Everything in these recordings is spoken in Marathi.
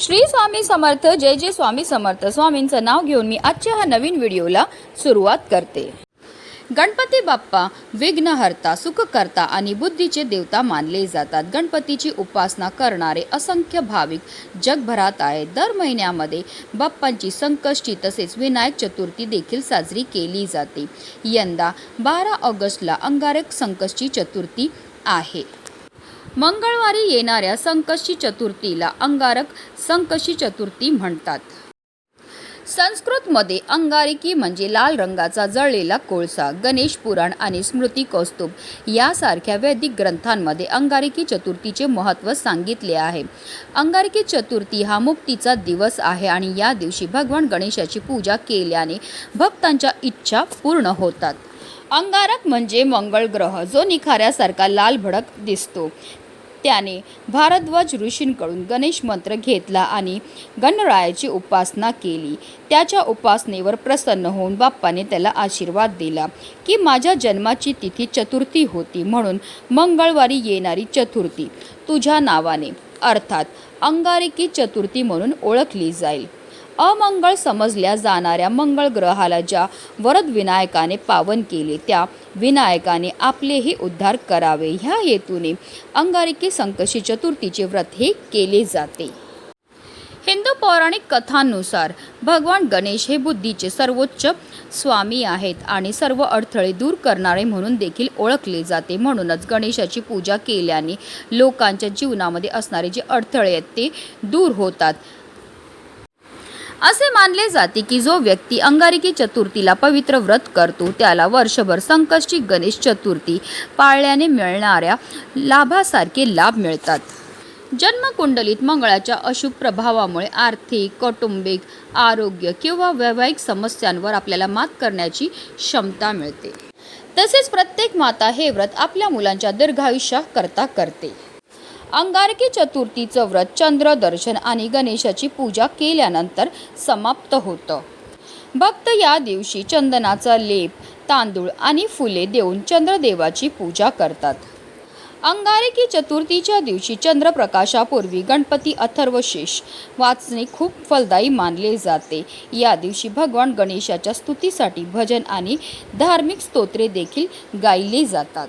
श्री स्वामी समर्थ जय जय स्वामी समर्थ. स्वामींचं नाव घेऊन मी आजच्या ह्या नवीन व्हिडिओला सुरुवात करते. गणपती बाप्पा विघ्नहर्ता सुखकर्ता आणि बुद्धीचे देवता मानले जातात. गणपतीची उपासना करणारे असंख्य भाविक जगभरात आहेत. दर महिन्यामध्ये बाप्पांची संकष्टी तसेच विनायक चतुर्थी देखील साजरी केली जाते. यंदा बारा ऑगस्टला अंगारक संकष्टी चतुर्थी आहे. मंगळवारी येणाऱ्या संकष्टी चतुर्थीला अंगारक संकष्टी चतुर्थी म्हणतात. संस्कृतमध्ये अंगारिकी म्हणजे लाल रंगाचा जळलेला कोळसा गणेश पुराण आणि स्मृती कौस्तुभ यासारख्या वैदिक ग्रंथांमध्ये अंगारिकी चतुर्थीचे महत्त्व सांगितले आहे. अंगारिकी चतुर्थी हा मुक्तीचा दिवस आहे आणि या दिवशी भगवान गणेशाची पूजा केल्याने भक्तांच्या इच्छा पूर्ण होतात. अंगारक म्हणजे मंगळ ग्रह जो निखाऱ्यासारखा लाल भडक दिसतो. त्याने भारद्वाज ऋषींकडून गणेश मंत्र घेतला आणि गणरायाची उपासना केली. त्याच्या उपासनेवर प्रसन्न होऊन बाप्पाने त्याला आशीर्वाद दिला की माझ्या जन्माची तिथी चतुर्थी होती म्हणून मंगळवारी येणारी चतुर्थी तुझ्या नावाने अर्थात अंगारिकी चतुर्थी म्हणून ओळखली जाईल. अमंगळ समजल्या जाणाऱ्या मंगळ ग्रहाला ज्या वरद विनायकाने पावन केले त्या विनायकाने आपलेही उद्धार करावे. ह्या हेतूने अंगारिकी संकशी चतुर्थीचे व्रत हे केले जाते. हिंदू पौराणिक कथांनुसार भगवान गणेश हे बुद्धीचे सर्वोच्च स्वामी आहेत आणि सर्व अडथळे दूर करणारे म्हणून देखील ओळखले जाते. म्हणूनच गणेशाची पूजा केल्याने लोकांच्या जीवनामध्ये असणारे जे अडथळे आहेत ते दूर होतात. असे मानले जाते की जो व्यक्ती अंगारिकी चतुर्थीला पवित्र व्रत करतो त्याला वर्षभर संकष्टी गणेश चतुर्थी पाळल्याने मिळणाऱ्या लाभासारखे लाभ मिळतात. जन्मकुंडलीत मंगळाच्या अशुभ प्रभावामुळे आर्थिक कौटुंबिक आरोग्य किंवा वैवाहिक समस्यांवर आपल्याला मात करण्याची क्षमता मिळते. तसेच प्रत्येक माता हे व्रत आपल्या मुलांच्या दीर्घायुष्याकरता करते. अंगारकी चतुर्थीचं व्रत चंद्र दर्शन आणि गणेशाची पूजा केल्यानंतर समाप्त होतं. भक्त या दिवशी चंदनाचा लेप तांदूळ आणि फुले देऊन चंद्रदेवाची पूजा करतात. अंगारकी चतुर्थीच्या दिवशी चंद्रप्रकाशापूर्वी गणपती अथर्वशेष वाचणे खूप फलदायी मानले जाते. या दिवशी भगवान गणेशाच्या स्तुतीसाठी भजन आणि धार्मिक स्तोत्रे देखील गायली जातात.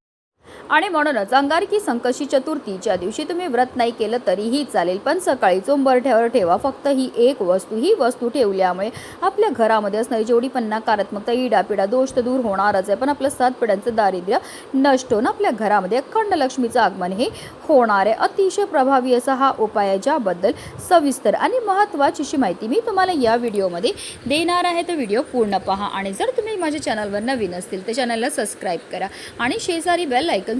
आणि म्हणूनच अंगारकी संकशी चतुर्थीच्या दिवशी तुम्ही व्रत नाही केलं तरीही चालेल पण सकाळी चोंबरठ्यावर ठेवा. फक्त ही एक वस्तू ही वस्तू ठेवल्यामुळे आपल्या घरामध्ये असणारी जेवढी पण नकारात्मकता इडापिडा दोष तर दूर होणारच आहे पण आपलं सात पिढ्यांचं दारिद्र्य नष्ट होऊन आपल्या घरामध्ये अखंड लक्ष्मीचं आगमन हे होणार आहे. अतिशय प्रभावी असा हा उपाय आहे ज्याबद्दल सविस्तर आणि महत्त्वाची अशी माहिती मी तुम्हाला या व्हिडिओमध्ये देणार आहे. तो व्हिडिओ पूर्ण पहा आणि जर तुम्ही माझ्या चॅनलवर नवीन असतील तर चॅनलला सबस्क्राईब करा आणि शेजारी बेल आयकन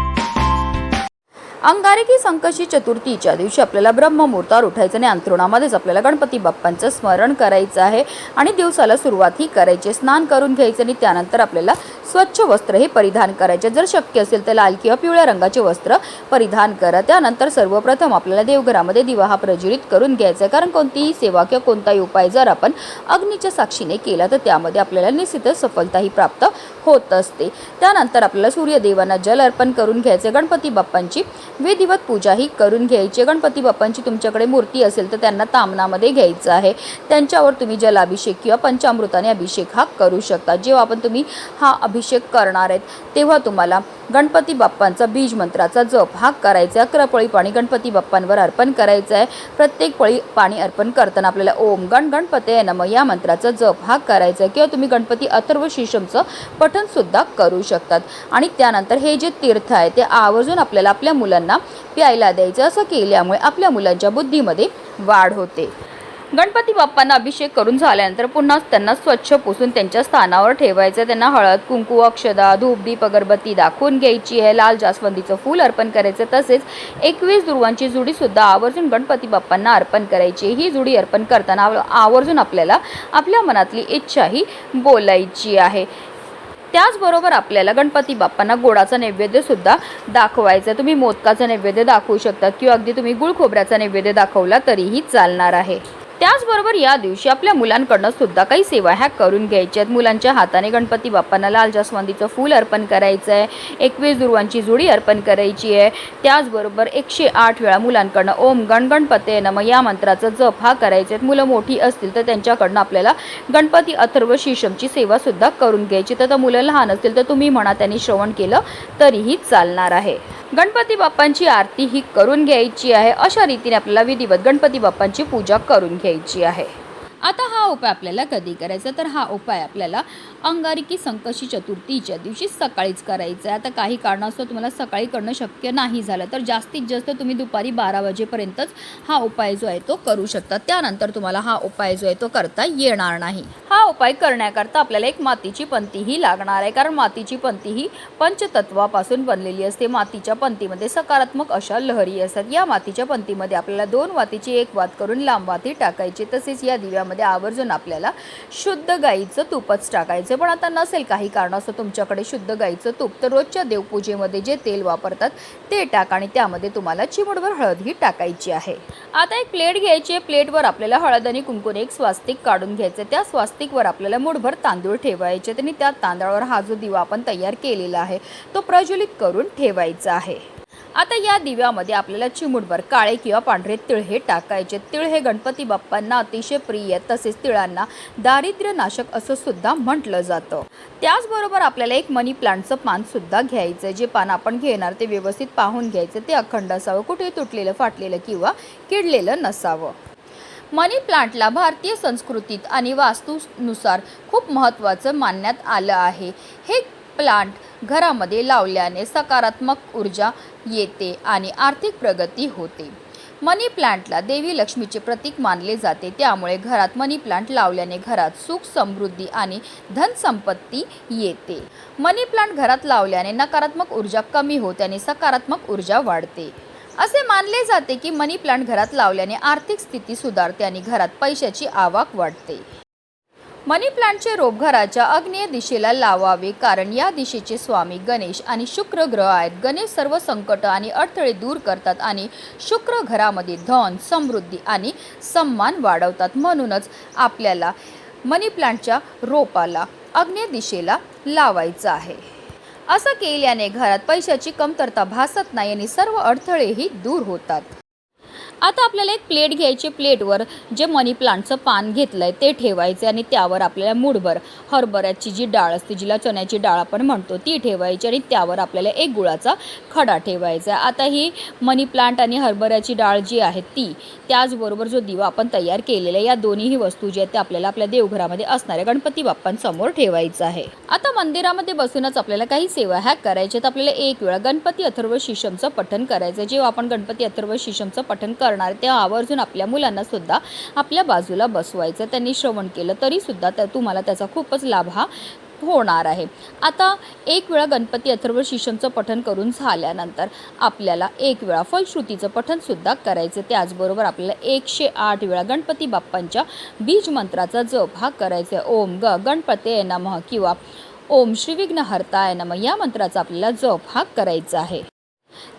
अंगारकी संकशी चतुर्थीच्या दिवशी आपल्याला ब्रह्ममुहूर्तावर उठायचं आणि अंथरुणामध्येच आपल्याला गणपती बाप्पांचं स्मरण करायचं आहे. आणि दिवसाला सुरुवात ही करायची. स्नान करून घ्यायचं आणि त्यानंतर आपल्याला स्वच्छ वस्त्र हे परिधान करायचे. जर शक्य असेल तर लाल किंवा पिवळ्या रंगाचे वस्त्र परिधान करा. त्यानंतर सर्वप्रथम आपल्याला देवघरामध्ये दिवा हा प्रज्वलित करून घ्यायचा आहे. कारण कोणतीही सेवा किंवा कोणताही उपाय जर आपण अग्नीच्या साक्षीने केला तर त्यामध्ये आपल्याला निश्चितच सफलताही प्राप्त होत असते. त्यानंतर आपल्याला सूर्यदेवांना जल अर्पण करून घ्यायचे गणपती बाप्पांची विधिवत पूजाही करून घ्यायची. गणपती बाप्पांची तुमच्याकडे मूर्ती असेल तर त्यांना तामनामध्ये घ्यायचं आहे. त्यांच्यावर तुम्ही जलाभिषेक किंवा पंचामृताने अभिषेक हा करू शकता. जेव्हा आपण तुम्ही हा अभिषेक करणार आहेत तेव्हा तुम्हाला गणपती बाप्पांचा बीज मंत्राचा जप हा करायचा अकरा पळी पाणी गणपती बाप्पांवर अर्पण करायचं आहे. प्रत्येक पळी पाणी अर्पण करताना आपल्याला ओम गण गणपते नम या मंत्राचा जप हा करायचा आहे. किंवा तुम्ही गणपती अथर्व शिशमचं पठनसुद्धा करू शकतात. आणि त्यानंतर हे जे तीर्थ आहे ते आवर्जून आपल्याला आपल्या मुलांना प्यायला द्यायचं असं केल्यामुळे आपल्या मुलांच्या बुद्धीमध्ये वाढ होते. गणपती बाप्पांना अभिषेक करून झाल्यानंतर पुन्हा त्यांना स्वच्छ पुसून त्यांच्या स्थानावर ठेवायचं. त्यांना हळद कुंकू अक्षदा धूप दीप अगरबत्ती दाखवून घ्यायची. आहे लाल जास्वंदीचं फूल अर्पण करायचं. तसेच एकवीस दुर्वांची जुडीसुद्धा आवर्जून गणपती बाप्पांना अर्पण करायची. ही जुडी अर्पण करताना आवर्जून आपल्याला आपल्या मनातली इच्छाही बोलायची आहे. त्याचबरोबर आपल्याला गणपती बाप्पांना गोडाचा नैवेद्यसुद्धा दाखवायचं दाखवायचा. तुम्ही मोदकाचा नैवेद्य दाखवू शकता किंवा अगदी तुम्ही गुळ खोबऱ्याचा नैवेद्य दाखवला तरीही चालणार आहे. त्याचबरोबर या दिवशी आपल्या मुलांकडनं सुद्धा काही सेवा ह्या करून घ्यायच्या आहेत. मुलांच्या हाताने गणपती बाप्पांना लाल जास्वंदीचं फूल अर्पण करायचं आहे. एकवीस दुर्वांची जुडी अर्पण करायची आहे. त्याचबरोबर एकशे आठ वेळा मुलांकडनं ओम गण गणपते नम या मंत्राचा जप हा करायचा आहे. मुलं मोठी असतील तर त्यांच्याकडनं आपल्याला गणपती अथर्व शीशमची सेवा सुद्धा करून घ्यायची. तर मुलं लहान असतील तर तुम्ही म्हणा त्यांनी श्रवण केलं तरीही चालणार आहे. गणपती बाप्पांची आरती ही करून घ्यायची आहे. अशा रीतीने आपल्याला विधिवत गणपती बाप्पांची पूजा करून घ्यायची द्यायची आहे. आता हा उपाय आपल्याला कधी करायचा? तर हा उपाय आपल्याला अंगारिकी संकशी चतुर्थीच्या दिवशी सकाळीच करायचा आहे. आता काही कारणास्तव तुम्हाला सकाळी करणं शक्य नाही झालं तर जास्तीत जास्त तुम्ही दुपारी बारा वाजेपर्यंतच हा उपाय जो आहे तो करू शकता. त्यानंतर तुम्हाला हा उपाय जो आहे तो करता येणार नाही. हा उपाय करण्याकरता आपल्याला एक मातीची पंतीही लागणार आहे. कारण मातीची पंती ही पंचतत्वापासून बनलेली असते. मातीच्या पंतीमध्ये सकारात्मक अशा लहरी असतात. या मातीच्या पंतीमध्ये आपल्याला दोन वातीची एक वात करून लांब वाती टाकायची. तसेच या दिव्यामध्ये आवर्जून आपल्याला शुद्ध गाईचं तुपच टाकायचं. पण आता नसेल काही कारणास्तव तुमच्याकडे शुद्ध गाईचं तूप तर रोजच्या देवपूजेमध्ये जे तेल वापरतात ते टाका आणि त्यामध्ये तुम्हाला चिमूटभर हळद ही टाकायची आहे. आता एक प्लेट घ्यायची आहे. प्लेटवर आपल्याला हळद आणि कुंकून एक स्वास्तिक काढून घ्यायचं त्या स्वास्तिकवर आपल्याला मुठभर तांदूळ ठेवायचे आणि त्या तांदळावर हा जो दिवा आपण तयार केलेला आहे तो प्रज्वलित करून ठेवायचा आहे. आता या दिव्यामध्ये आपल्याला चिमुटभर काळे किंवा पांढरे तिळ हे टाकायचे. तिळ हे गणपती बाप्पांना अतिशय प्रिय तसेच तिळांना दारिद्र्य नाशक असं सुद्धा म्हटलं जातं. त्याचबरोबर आपल्याला एक मनी प्लांटचं पान सुद्धा घ्यायचं आहे जे पान आपण घेणार ते व्यवस्थित पाहून घ्यायचं. ते अखंड असावं. कुठे तुटलेलं फाटलेलं किंवा किडलेलं नसावं. मनी प्लांटला भारतीय संस्कृतीत आणि वास्तूनुसार खूप महत्त्वाचं मानण्यात आलं आहे. हे प्लांट घरामध्ये लावल्याने सकारात्मक ऊर्जा येते आणि आर्थिक प्रगती होते. मनी प्लांटला देवी लक्ष्मीचे प्रतीक मानले जाते. त्यामुळे घरात मनी प्लांट लावल्याने घरात सुख समृद्धी आणि धनसंपत्ती येते. मनी प्लांट घरात लावल्याने नकारात्मक ऊर्जा कमी होते आणि सकारात्मक ऊर्जा वाढते. असे मानले जाते की मनी प्लांट घरात लावल्याने आर्थिक स्थिती सुधारते आणि घरात पैशाची आवक वाढते. मनी प्लांटचे रोप घराच्या दिशेला लावावे कारण या दिशेचे स्वामी गणेश आणि शुक्र ग्रह आहेत. गणेश सर्व संकट आणि अडथळे दूर करतात आणि शुक्र घरामध्ये धन समृद्धी आणि सन्मान वाढवतात. म्हणूनच आपल्याला मनी प्लांटच्या रोपाला अग्नेय दिशेला लावायचं आहे. असं केल्याने घरात पैशाची कमतरता भासत नाही आणि सर्व अडथळेही दूर होतात. आता आपल्याला एक प्लेट घ्यायची प्लेटवर जे मनी प्लांटचं पान घेतलं आहे ते ठेवायचे आणि त्यावर आपल्याला मूडभर हरभऱ्याची जी डाळ असते जिला चण्याची डाळ आपण म्हणतो ती ठेवायची आणि त्यावर आपल्याला एक गुळाचा खडा ठेवायचा आता ही मनी प्लांट आणि हरभऱ्याची डाळ जी आहे ती त्याचबरोबर जो दिवा आपण तयार केलेला आहे या दोन्हीही वस्तू ज्या आहेत त्या आपल्याला आपल्या देवघरामध्ये असणाऱ्या गणपती बाप्पांसमोर ठेवायचं आहे. आता मंदिरामध्ये बसूनच आपल्याला काही सेवा ह्या करायच्या तर आपल्याला एक वेळा गणपती अथर्व शिशमचं पठण करायचं आहे. जेव्हा आपण गणपती अथर्व शिशमचं पठण करणार ते आवर्जून आपल्या मुलांना सुद्धा आपल्या बाजूला बसवायचं त्यांनी श्रवण केलं तरी सुद्धा त्या तुम्हाला त्याचा खूपच लाभ हा होणार आहे. आता एक वेळा गणपती अथर्व शिशमचं पठण करून झाल्यानंतर आपल्याला एक वेळा फलश्रुतीचं पठणसुद्धा करायचं त्याचबरोबर आपल्याला एकशे आठ वेळा गणपती बाप्पांच्या बीज मंत्राचा जप हा करायचा आहे. ओम ग गणपते नमः किंवा ओम श्री विघ्नहर्ताय नमः या मंत्राचा आपल्याला जप हा करायचा आहे.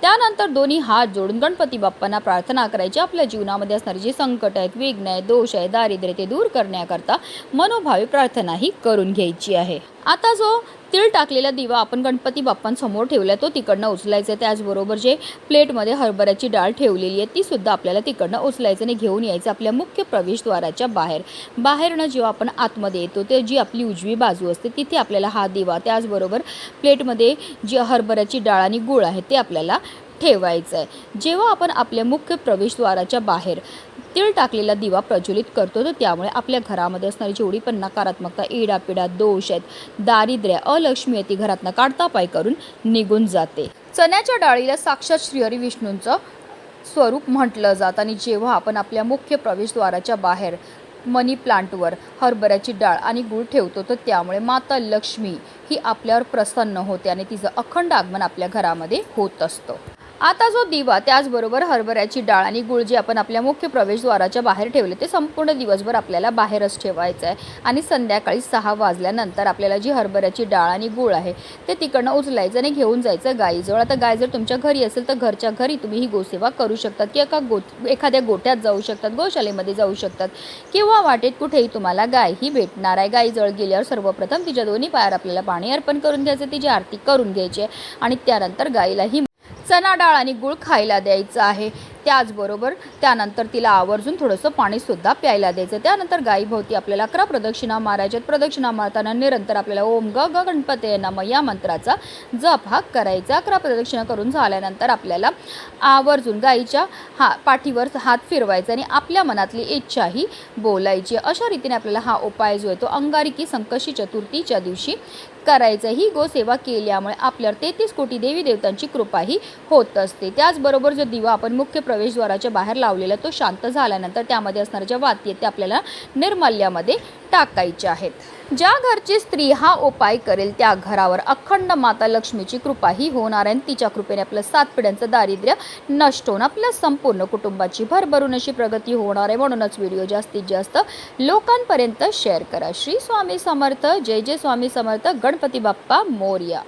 त्यानंतर दोन्ही हात जोडून गणपती बाप्पांना प्रार्थना करायची. आपल्या जीवनामध्ये असणारे जे संकट आहेत विघ्न आहेत दोष आहे दारिद्र्य ते दूर करण्याकरता मनोभावी प्रार्थनाही करून घ्यायची आहे. आता जो तीळ टाकलेला दिवा आपण गणपती बाप्पांसमोर ठेवला तो तिकडनं उचलायचा त्याचबरोबर जे प्लेटमध्ये हरभऱ्याची डाळ ठेवलेली आहे ती सुद्धा आपल्याला तिकडनं उचलायचं आणि घेऊन यायचं आपल्या मुख्य प्रवेशद्वाराच्या बाहेर. बाहेरनं जेव्हा आपण आतमध्ये येतो ते जी आपली उजवी बाजू असते तिथे आपल्याला हा दिवा त्याचबरोबर प्लेटमध्ये जी हरभऱ्याची डाळ आणि गुळ आहे ते आपल्याला ठेवायचं आहे जेव्हा आपण आपल्या मुख्य प्रवेशद्वाराच्या बाहेर तीळ टाकलेला दिवा प्रज्वलित करतो तर त्यामुळे आपल्या घरामध्ये असणारी जेवढी पण नकारात्मकता इडापिडा दोष आहेत दारिद्र्य अलक्ष्मी आहे ती घरातनं काढता पाय करून निघून जाते. चण्याच्या डाळीला साक्षात श्रीहरी विष्णूंचं स्वरूप म्हटलं जात आणि जेव्हा आपण आपल्या मुख्य प्रवेशद्वाराच्या बाहेर मनी प्लांटवर हरभऱ्याची डाळ आणि गूळ ठेवतो तर त्यामुळे माता लक्ष्मी ही आपल्यावर प्रसन्न होते आणि तिचं अखंड आगमन आपल्या घरामध्ये होत असतं. आता जो दिवा त्याचबरोबर हरभऱ्याची डाळ आणि गुळ जी आपण आपल्या मुख्य प्रवेशद्वाराच्या बाहेर ठेवले ते संपूर्ण दिवसभर आपल्याला बाहेरच ठेवायचं आहे. आणि संध्याकाळी सहा वाजल्यानंतर आपल्याला जी हरभऱ्याची डाळ आणि गुळ आहे ते तिकडनं उचलायचं आणि घेऊन जायचं गाईजवळ. आता गाय जर तुमच्या घरी असेल तर घरच्या घरी तुम्ही ही गोसेवा करू शकतात की एका गो एखाद्या गोठ्यात जाऊ शकतात गोशालेमध्ये जाऊ शकतात किंवा वाटेत कुठेही तुम्हाला गाय ही भेटणार आहे. गाईजवळ गेल्यावर सर्वप्रथम तिच्या दोन्ही पायावर आपल्याला पाणी अर्पण करून घ्यायचं तिची आरती करून घ्यायची आहे आणि त्यानंतर गाईला ही चणा डाळ आणि गुळ खायला द्यायचं आहे. त्याचबरोबर त्यानंतर तिला आवर्जून थोडंसं पाणीसुद्धा प्यायला द्यायचं. त्यानंतर गायीभोवती आपल्याला अकरा प्रदक्षिणा मारायच्यात प्रदक्षिणा मारताना निरंतर आपल्याला ओम ग ग गणपते नम या मंत्राचा जप हा करायचा. अकरा प्रदक्षिणा करून झाल्यानंतर आपल्याला आवर्जून गाईच्या हा पाठीवर हात फिरवायचा आणि आपल्या मनातली इच्छाही बोलायची. अशा रीतीने आपल्याला हा उपाय जो आहे तो अंगारिकी संकष्टी चतुर्थीच्या दिवशी करायचं. ही गोसेवा केल्यामुळे आपल्यावर तेहतीस कोटी देवी देवतांची कृपाही होत असते. त्याचबरोबर जो दिवा आपण मुख्य प्रवेशद्वाराच्या बाहेर लावलेला तो शांत झाल्यानंतर त्यामध्ये असणाऱ्या ज्या वाती आहेत त्या आपल्याला निर्मल्यामध्ये टाकायच्या आहेत. ज्या घरची स्त्री हा उपाय करेल त्या घरावर अखंड माता लक्ष्मीची कृपाही होणार आहे आणि तिच्या कृपेने आपलं सात पिढ्यांचं दारिद्र्य नष्ट होऊन आपल्या संपूर्ण कुटुंबाची भरभरून अशी प्रगती होणार आहे. म्हणूनच व्हिडिओ जास्तीत जास्त लोकांपर्यंत शेअर करा. श्री स्वामी समर्थ. जय जय स्वामी समर्थ. गणपती बाप्पा मोर्या.